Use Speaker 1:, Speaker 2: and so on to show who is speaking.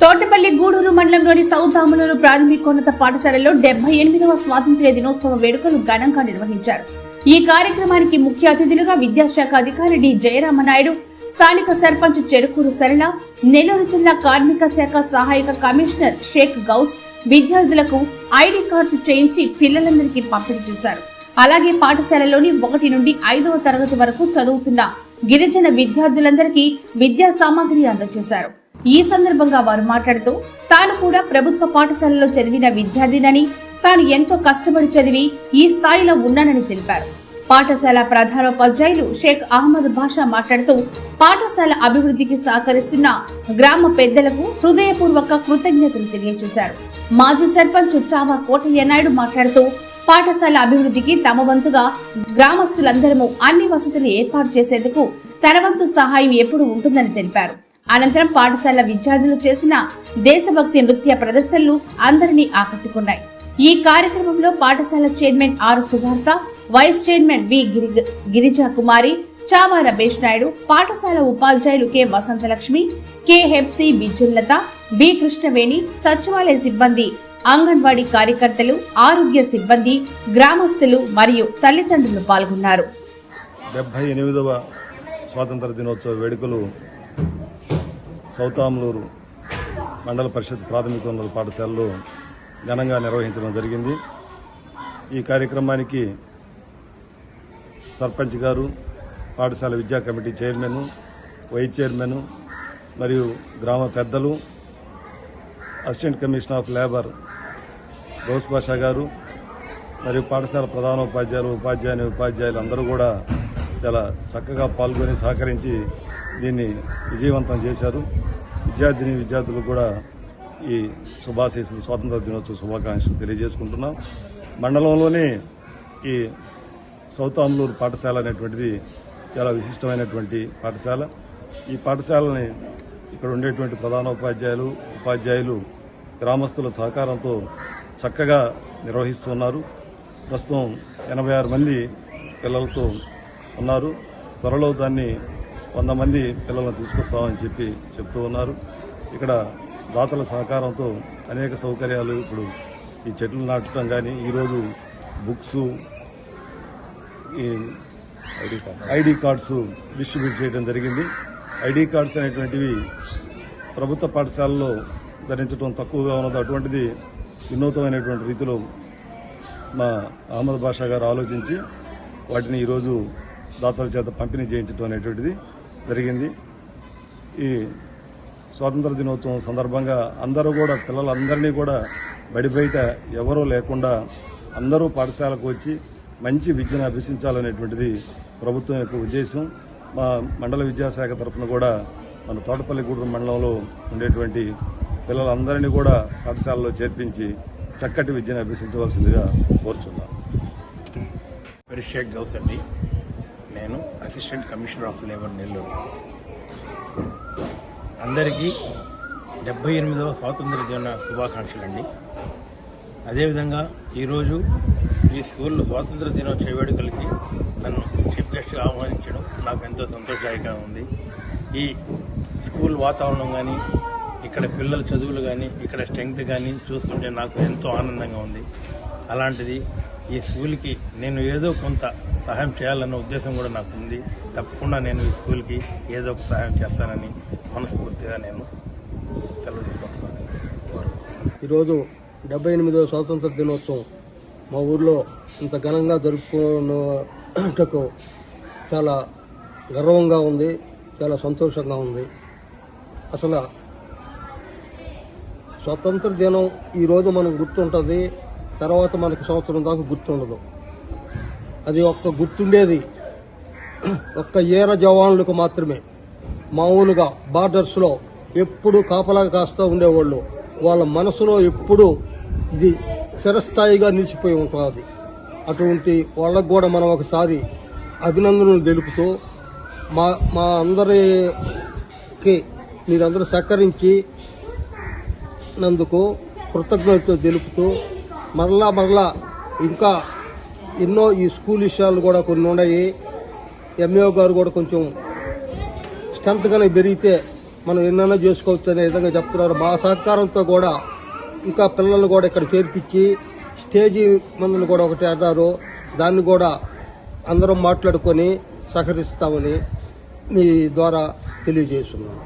Speaker 1: తోటపల్లి గూడూరు మండలంలోని సౌతాములూరు ప్రాథమికోన్నత పాఠశాలలో డెబ్బై ఎనిమిదవ స్వాతంత్ర్య దినోత్సవ వేడుకలు ఘనంగా నిర్వహించారు. ఈ కార్యక్రమానికి ముఖ్య అతిథులుగా విద్యాశాఖ అధికారి డి. జయరామనాయుడు స్థానిక సర్పంచ్ చెరుకూరు సరళ నెల్లూరు జిల్లా కార్మిక శాఖ సహాయక కమిషనర్ షేక్ గౌస్ విద్యార్థులకు ఐడి కార్డ్స్ చేయించి పిల్లలందరికీ పంపిణీ చేశారు. అలాగే పాఠశాలలోని ఒకటి నుండి ఐదవ తరగతి వరకు చదువుతున్న గిరిజన విద్యార్థులందరికీ విద్యా సామాగ్రి అందజేశారు. ఈ సందర్భంగా వారు మాట్లాడుతూ తాను కూడా ప్రభుత్వ పాఠశాలలో చదివిన విద్యార్థినని తాను ఎంతో కష్టపడి చదివి ఈ స్థాయిలో ఉన్నానని తెలిపారు. పాఠశాల ప్రధానోపాధ్యాయులు షేక్ అహ్మద్ బాషా మాట్లాడుతూ పాఠశాల అభివృద్ధికి సహకరిస్తున్న గ్రామ పెద్దలకు హృదయపూర్వక కృతజ్ఞతలు తెలియజేశారు. మాజీ సర్పంచ్ చావా కోటయ్య నాయుడు మాట్లాడుతూ పాఠశాల అభివృద్ధికి తమ వంతుగా గ్రామస్తులందరము అన్ని వసతులు ఏర్పాటు చేసేందుకు తన వంతు సహాయం ఎప్పుడు ఉంటుందని తెలిపారు. అనంతరం పాఠశాల విద్యార్థులు చేసిన దేశభక్తి నృత్య ప్రదర్శనలు అందరినీ ఆకట్టుకున్నాయి. ఈ కార్యక్రమంలో పాఠశాల chairman R Sudhartha vice chairman V Giri Girija Kumari Chava Ramesh Naidu పాఠశాల ఉపాధ్యాయులు K Vasanthalakshmi K Hepsi Bijjullatha B Krishnaveni సచివాలయ సిబ్బంది అంగన్వాడీ కార్యకర్తలు ఆరోగ్య సిబ్బంది గ్రామస్తులు మరియు తల్లిదండ్రులు పాల్గొన్నారు.
Speaker 2: డెబ్బై ఎనిమిదవ స్వాతంత్ర దినోత్సవ వేడుకలు సౌతాంలూరు మండల పరిషత్ ప్రాథమికోన్నత పాఠశాలలో ఘనంగా నిర్వహించడం జరిగింది. ఈ కార్యక్రమానికి సర్పంచ్ గారు పాఠశాల విద్యా కమిటీ చైర్మన్ వైస్ చైర్మన్ మరియు గ్రామ పెద్దలు assistant commissioner of labour Gouse Basha garu మరియు పాఠశాల ప్రధానోపాధ్యాయులు ఉపాధ్యాయుని ఉపాధ్యాయులు అందరూ కూడా చాలా చక్కగా పాల్గొని సహకరించి దీన్ని విజయవంతం చేశారు. విద్యార్థిని విద్యార్థులు కూడా ఈ శుభాశీస్సులు స్వాతంత్ర దినోత్సవ శుభాకాంక్షలు తెలియజేసుకుంటున్నాం. మండలంలోని ఈ సౌత్ ఆమ్లూరు పాఠశాల అనేటువంటిది చాలా విశిష్టమైనటువంటి పాఠశాల. ఈ పాఠశాలని ఇక్కడ ఉండేటువంటి ప్రధానోపాధ్యాయులు ఉపాధ్యాయులు గ్రామస్తుల సహకారంతో చక్కగా నిర్వహిస్తున్నారు. ప్రస్తుతం ఎనభై ఆరు మంది పిల్లలతో ఉన్నారు. త్వరలో దాన్ని వంద మంది పిల్లలను తీసుకొస్తామని చెప్పి చెప్తూ ఉన్నారు. ఇక్కడ దాతల సహకారంతో అనేక సౌకర్యాలు ఇప్పుడు ఈ చెట్లు నాటడం కానీ ఈరోజు బుక్స్ ఈ ఐడి కార్డ్స్ డిస్ట్రిబ్యూట్ చేయడం జరిగింది. ఐడి కార్డ్స్ అనేటువంటివి ప్రభుత్వ పాఠశాలలో ధరించడం తక్కువగా ఉన్నది. అటువంటిది వినూతమైనటువంటి రీతిలో మా అహ్మద్ బాషా గారు ఆలోచించి వాటిని ఈరోజు దాతల చేత పంపిణీ చేయించడం అనేటువంటిది జరిగింది. ఈ స్వాతంత్ర దినోత్సవం సందర్భంగా అందరూ కూడా పిల్లలందరినీ కూడా బడి బయట ఎవరూ లేకుండా అందరూ పాఠశాలకు వచ్చి మంచి విద్యను అభ్యసించాలనేటువంటిది ప్రభుత్వం యొక్క ఉద్దేశం. మా మండల విద్యాశాఖ తరఫున కూడా మన తోటపల్లిగూడెం మండలంలో ఉండేటువంటి పిల్లలందరినీ కూడా పాఠశాలలో చేర్పించి చక్కటి విద్యను అభ్యసించవలసిందిగా కోరుచున్నాను.
Speaker 3: షేక్ గౌస్ అండి నేను assistant commissioner of labour Nellore. అందరికీ డెబ్బై ఎనిమిదవ స్వాతంత్ర దిన శుభాకాంక్షలు అండి అదేవిధంగా ఈరోజు ఈ స్కూల్లో స్వాతంత్ర దినోత్సవ వేడుకలకి నన్ను చీఫ్ గెస్ట్గా ఆహ్వానించడం నాకు ఎంతో సంతోషదాయకంగా ఉంది. ఈ స్కూల్ వాతావరణం కానీ ఇక్కడ పిల్లల చదువులు కానీ ఇక్కడ స్ట్రెంగ్త్ కానీ చూస్తుంటే నాకు ఎంతో ఆనందంగా ఉంది. అలాంటిది ఈ స్కూల్కి నేను ఏదో కొంత సహాయం చేయాలన్న ఉద్దేశం కూడా నాకు ఉంది. తప్పకుండా నేను ఈ స్కూల్కి ఏదో ఒక సహాయం చేస్తానని మనస్ఫూర్తిగా నేను తెలియజేసుకుంటున్నాను
Speaker 4: ఈరోజు డెబ్బై ఎనిమిదవ స్వాతంత్ర దినోత్సవం. మా ఊర్లో ఇంత ఘనంగా జరుపుకున్నటకు చాలా గర్వంగా ఉంది చాలా సంతోషంగా ఉంది. అసలు స్వతంత్ర దినం ఈరోజు మనం గుర్తుంటుంది తర్వాత మనకు సంవత్సరం దాకా గుర్తుండదు. అది ఒక్క గుర్తుండేది. ఒక్క ఏర జవాన్లకు మాత్రమే. మామూలుగా బార్డర్స్లో ఎప్పుడు కాపలా కాస్తూ ఉండేవాళ్ళు. వాళ్ళ మనసులో ఎప్పుడు ఇది చిరస్థాయిగా నిలిచిపోయి ఉంటుంది. అటువంటి వాళ్ళకు కూడా మనం ఒకసారి అభినందనలు తెలుపుతూ మా మా అందరికి మీరందరూ సహకరించి నందుకు కృతజ్ఞతలు తెలుపుతూ మరలా మరలా ఇంకా ఎన్నో ఈ స్కూల్ విషయాలు కూడా కొన్ని ఉన్నాయి. ఎంఏఓ గారు కూడా కొంచెం స్ట్రెంత్గానే పెరిగితే మనం ఎన్నైనా చేసుకోవచ్చు అనే విధంగా చెప్తున్నారు. మా సహకారంతో కూడా ఇంకా పిల్లలు కూడా ఇక్కడ చేర్పించి స్టేజీ మందులు కూడా ఒకటి అన్నారు దాన్ని కూడా అందరం మాట్లాడుకొని సహకరిస్తామని మీ ద్వారా తెలియజేస్తున్నాను.